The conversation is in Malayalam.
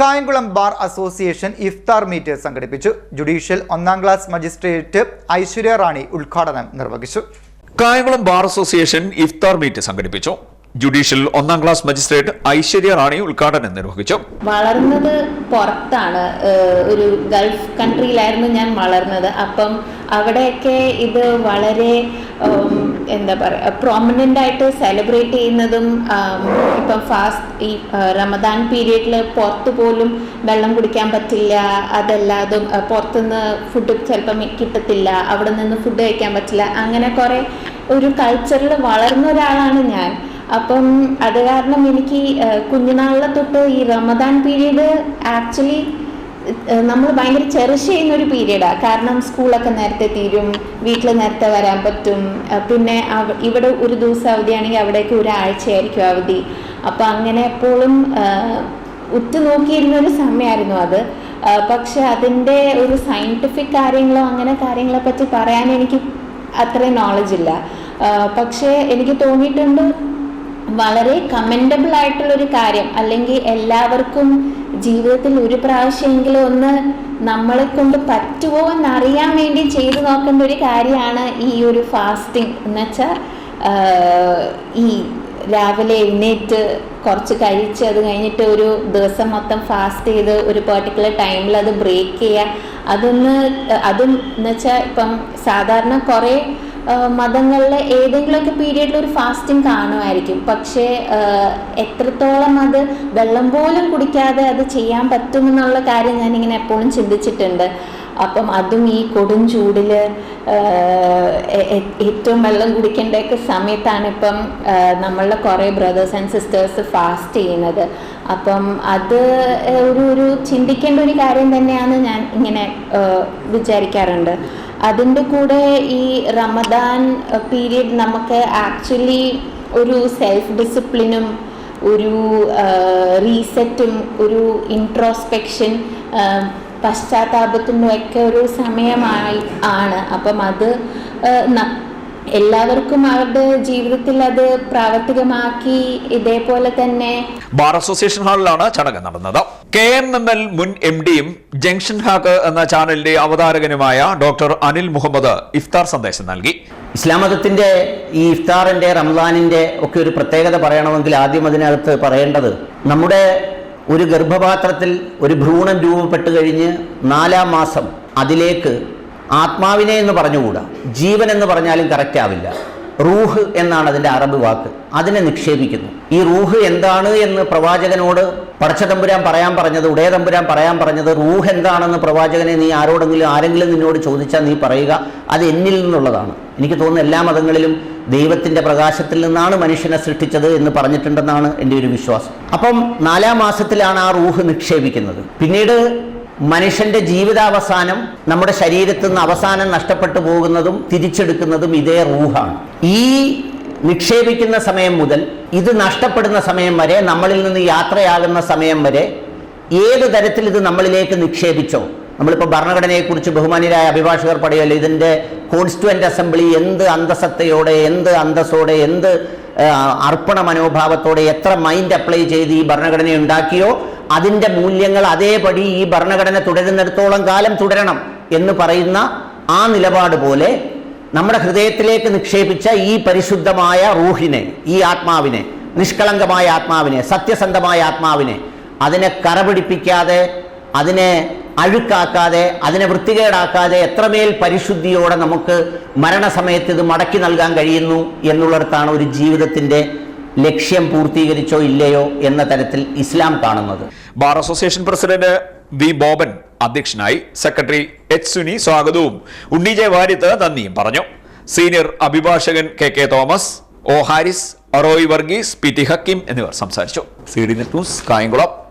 Kayamkulam bar association iftar meet സംഘടിപ്പിച്ചു. ജുഡീഷ്യൽ ഒന്നാം ക്ലാസ് മജിസ്ട്രേറ്റ് ഐശ്വര്യ റാണി ഉദ്ഘാടനം നിർവഹിച്ചു. Kayamkulam bar association iftar meet സംഘടിപ്പിച്ചു. ജുഡീഷ്യൽ ഒന്നാം ക്ലാസ് മജിസ്ട്രേറ്റ് ഐശ്വര്യ റാണി ഉദ്ഘാടനം നിർവഹിച്ചു. വളർന്നത് പുറത്താണ്. ഒരു ഗൾഫ് കൺട്രിയിലായിരുന്നു ഞാൻ വളർന്നത്. അപ്പം അവിടെയൊക്കെ ഇത് വളരെ എന്താ പറയുക പ്രോമിനന്റ് ആയിട്ട് സെലിബ്രേറ്റ് ചെയ്യുന്നതും ഇപ്പം ഫാസ്റ്റ് ഈ റമദാൻ പീരീഡിൽ പുറത്ത് പോലും വെള്ളം കുടിക്കാൻ പറ്റില്ല അതല്ലാതും പുറത്തുനിന്ന് ഫുഡ് ചിലപ്പം കിട്ടത്തില്ല അവിടെ നിന്ന് ഫുഡ് കഴിക്കാൻ പറ്റില്ല അങ്ങനെ കുറേ ഒരു കൾച്ചറിൽ വളർന്ന ഒരാളാണ് ഞാൻ. അപ്പം അത് കാരണം എനിക്ക് കുഞ്ഞുനാളിലെ തൊട്ട് ഈ റമദാൻ പീരീഡ് ആക്ച്വലി നമ്മൾ ഭയങ്കര ചെറിഷ് ചെയ്യുന്ന ഒരു പീരീഡാണ് കാരണം സ്കൂളൊക്കെ നേരത്തെ തീരും വീട്ടിൽ നേരത്തെ വരാൻ പറ്റും. പിന്നെ ഇവിടെ ഒരു ദിവസം അവധിയാണെങ്കിൽ അവിടേക്ക് ഒരാഴ്ചയായിരിക്കും അവധി. അപ്പം അങ്ങനെ എപ്പോഴും ഉറ്റുനോക്കിയിരുന്നൊരു സമയമായിരുന്നു അത്. പക്ഷെ അതിന്റെ ഒരു സയന്റിഫിക് കാര്യങ്ങളോ അങ്ങനെ കാര്യങ്ങളെ പറ്റി പറയാൻ എനിക്ക് അത്രയും നോളജ് ഇല്ല. പക്ഷേ എനിക്ക് തോന്നിയിട്ടുണ്ട് വളരെ കമൻഡബിൾ ആയിട്ടുള്ളൊരു കാര്യം. അല്ലെങ്കിൽ എല്ലാവർക്കും ജീവിതത്തിൽ ഒരു പ്രാവശ്യമെങ്കിലും ഒന്ന് നമ്മളെ കൊണ്ട് പറ്റുമോ എന്നറിയാൻ വേണ്ടി ചെയ്തു നോക്കേണ്ട ഒരു കാര്യമാണ് ഈ ഒരു ഫാസ്റ്റിംഗ് എന്ന് വെച്ചാൽ ഈ രാവിലെ എഴുന്നേറ്റ് കുറച്ച് കഴിച്ച് അത് കഴിഞ്ഞിട്ട് ഒരു ദിവസം മൊത്തം ഫാസ്റ്റ് ചെയ്ത് ഒരു പെർട്ടിക്കുലർ ടൈമിൽ അത് ബ്രേക്ക് ചെയ്യുക അതൊന്ന് അതും എന്ന് വെച്ചാൽ ഇപ്പം സാധാരണ കുറേ മതങ്ങളിൽ ഏതെങ്കിലുമൊക്കെ പീരീഡിൽ ഒരു ഫാസ്റ്റിംഗ് കാണുമായിരിക്കും. പക്ഷേ എത്രത്തോളം അത് വെള്ളം പോലും കുടിക്കാതെ അത് ചെയ്യാൻ പറ്റുമെന്നുള്ള കാര്യം ഞാനിങ്ങനെ എപ്പോഴും ചിന്തിച്ചിട്ടുണ്ട്. അപ്പം അതും ഈ കൊടും ചൂടിൽ ഏറ്റവും വെള്ളം കുടിക്കേണ്ടതൊക്കെ സമയത്താണ് ഇപ്പം നമ്മളുടെ കുറേ ബ്രദേഴ്സ് ആൻഡ് സിസ്റ്റേഴ്സ് ഫാസ്റ്റ് ചെയ്യുന്നത്. അപ്പം അത് ഒരു ഒരു ചിന്തിക്കേണ്ട ഒരു കാര്യം തന്നെയാണ് ഞാൻ ഇങ്ങനെ വിചാരിക്കാറുണ്ട്. അതിന്റെ കൂടെ ഈ റമദാൻ പീരീഡ് നമുക്ക് ആക്ച്വലി ഒരു സെൽഫ് ഡിസിപ്ലിനും ഒരു റീസെറ്റും ഒരു ഇൻട്രോസ്പെക്ഷൻ പശ്ചാത്താപത്തിന്റെ ഒക്കെ ഒരു സമയമായി ആണ്. അപ്പം അത് എല്ലാവർക്കും അവരുടെ ജീവിതത്തിൽ അത് പ്രാവർത്തികമാക്കി ഇതേപോലെ തന്നെ ബാർ അസോസിയേഷൻ ഹാളിലാണ് ചടങ്ങ് നടന്നത്. കെ എം എം എൽ മുൻ എം ഡിയും ജംഗ്ഷൻ ഹാക്ക് എന്ന ചാനലിന്റെ അവതാരകനുമായ ഡോക്ടർ അനിൽ മുഹമ്മദ് ഇഫ്താർ സന്ദേശം നൽകി. ഇസ്ലാം മതത്തിന്റെ ഈ ഇഫ്താറിന്റെ റംസാനിന്റെ ഒക്കെ ഒരു പ്രത്യേകത പറയണമെങ്കിൽ ആദ്യം അതിനകത്ത് പറയേണ്ടത് നമ്മുടെ ഒരു ഗർഭപാത്രത്തിൽ ഒരു ഭ്രൂണം രൂപപ്പെട്ട് കഴിഞ്ഞ് നാലാം മാസം അതിലേക്ക് ആത്മാവിനെ എന്ന് പറഞ്ഞുകൂടാ. ജീവൻ എന്ന് പറഞ്ഞാലും കറക്റ്റ് ആവില്ല. റൂഹ് എന്നാണ് അതിന്റെ അറബ് വാക്ക്. അതിനെ നിക്ഷേപിക്കുന്നു. ഈ റൂഹ് എന്താണ് എന്ന് പ്രവാചകനോട് പടച്ച തമ്പുരാൻ പറയാൻ പറഞ്ഞത് ഉടയ തമ്പുരാൻ പറയാൻ പറഞ്ഞത് റൂഹ് എന്താണെന്ന് പ്രവാചകനെ നീ ആരോടെങ്കിലും ആരെങ്കിലും നിന്നോട് ചോദിച്ചാൽ നീ പറയുക അത് എന്നിൽ നിന്നുള്ളതാണ്. എനിക്ക് തോന്നുന്നു എല്ലാ മതങ്ങളിലും ദൈവത്തിന്റെ പ്രകാശത്തിൽ നിന്നാണ് മനുഷ്യനെ സൃഷ്ടിച്ചത് എന്ന് പറഞ്ഞിട്ടുണ്ടെന്നാണ് എന്റെ ഒരു വിശ്വാസം. അപ്പം നാലാം മാസത്തിലാണ് ആ റൂഹ് നിക്ഷേപിക്കുന്നത്. പിന്നീട് മനുഷ്യന്റെ ജീവിതാവസാനം നമ്മുടെ ശരീരത്തിൽ നിന്ന് അവസാനം നഷ്ടപ്പെട്ടു പോകുന്നതും തിരിച്ചെടുക്കുന്നതും ഇതേ റൂഹാണ്. ഈ നിക്ഷേപിക്കുന്ന സമയം മുതൽ ഇത് നഷ്ടപ്പെടുന്ന സമയം വരെ നമ്മളിൽ നിന്ന് യാത്രയാകുന്ന സമയം വരെ ഏത് തരത്തിൽ ഇത് നമ്മളിലേക്ക് നിക്ഷേപിച്ചോ നമ്മളിപ്പോൾ ഭരണഘടനയെക്കുറിച്ച് ബഹുമാനിയരായ അഭിഭാഷകർ പറയുമല്ലോ ഇതിന്റെ കോൺസ്റ്റുവന്റ് അസംബ്ലി എന്ത് അന്തസത്തയോടെ എന്ത് അന്തസ്സോടെ എന്ത് അർപ്പണ മനോഭാവത്തോടെ എത്ര മൈൻഡ് അപ്ലൈ ചെയ്ത് ഈ ഭരണഘടന ഉണ്ടാക്കിയോ അതിന്റെ മൂല്യങ്ങൾ അതേപടി ഈ ഭരണഘടന തുടരുന്നിടത്തോളം കാലം തുടരണം എന്ന് പറയുന്ന ആ നിലപാട് പോലെ നമ്മുടെ ഹൃദയത്തിലേക്ക് നിക്ഷേപിച്ച ഈ പരിശുദ്ധമായ റൂഹിനെ ഈ ആത്മാവിനെ നിഷ്കളങ്കമായ ആത്മാവിനെ സത്യസന്ധമായ ആത്മാവിനെ അതിനെ കറപിടിപ്പിക്കാതെ അതിനെ അഴുക്കാക്കാതെ അതിനെ വൃത്തികേടാക്കാതെ എത്രമേൽ പരിശുദ്ധിയോടെ നമുക്ക് മരണസമയത്ത് ഇത് മടക്കി നൽകാൻ കഴിയുന്നു എന്നുള്ളിടത്താണ് ഒരു ജീവിതത്തിന്റെ ലക്ഷ്യം പൂർത്തീകരിച്ചോ ഇല്ലയോ എന്ന തരത്തിൽ ഇസ്ലാം കാണുന്നത്. Bar association president V Boban അധ്യക്ഷനായി സെക്രട്ടറി എച്ച് സുനി സ്വാഗതവും. ഉണ്ണി ജെ വാര്യത്ത് നന്ദിയും പറഞ്ഞു. സീനിയർ അഭിഭാഷകൻ K K Thomas O Haris Aroy Varghese P T Hakkim എന്നിവർ സംസാരിച്ചു. C D net news Kayamkulam.